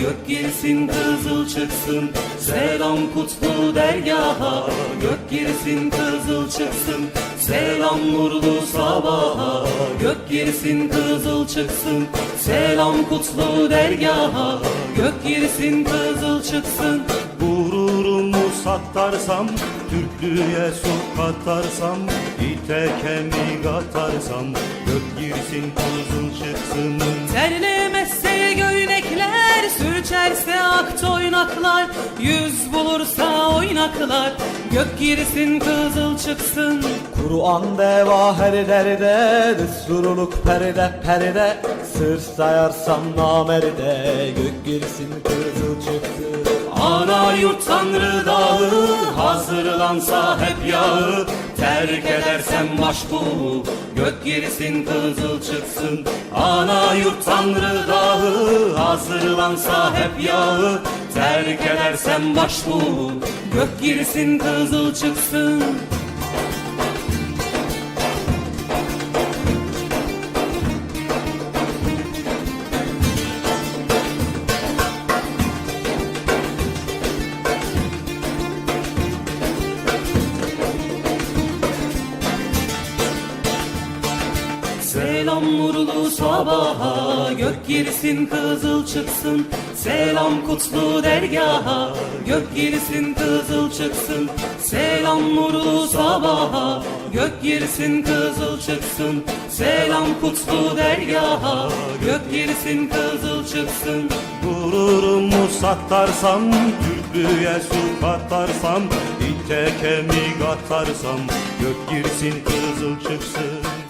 Gök girsin kızıl çıksın. Selam kutlu dergaha. Gök girsin kızıl çıksın. Selam nurlu sabaha. Gök girsin kızıl çıksın. Selam kutlu dergaha. Gök girsin kızıl çıksın. Gururumu satarsam Türklüğe su katarsam İte kemik atarsam Gök girsin kızıl çıksın sürçerse ak toynaklar, yüz bulursa oynaklar, gök girsin kızıl çıksın. Kur'an deva her derde Desturuluk perde perde. Sır sayarsam namerde Gök girsin kızıl çıksın. Ana yurt tanrı dağı, hazırlansa hep yağı, terk edersem başbuğu, gök girsin kızıl çıksın. Ana yurt tanrı dağı, hazırlansa hep yağı, terk edersem başbuğu, gök girsin kızıl çıksın. Selam nurlu sabaha Gök girsin kızıl çıksın. Selam kutlu dergaha Gök girsin kızıl çıksın. Selam nurlu sabaha Gök girsin kızıl çıksın. Selam kutlu dergaha Gök girsin kızıl çıksın. Gururumu satarsam Türklüğe su katarsam İte kemik atarsam Gök girsin kızıl çıksın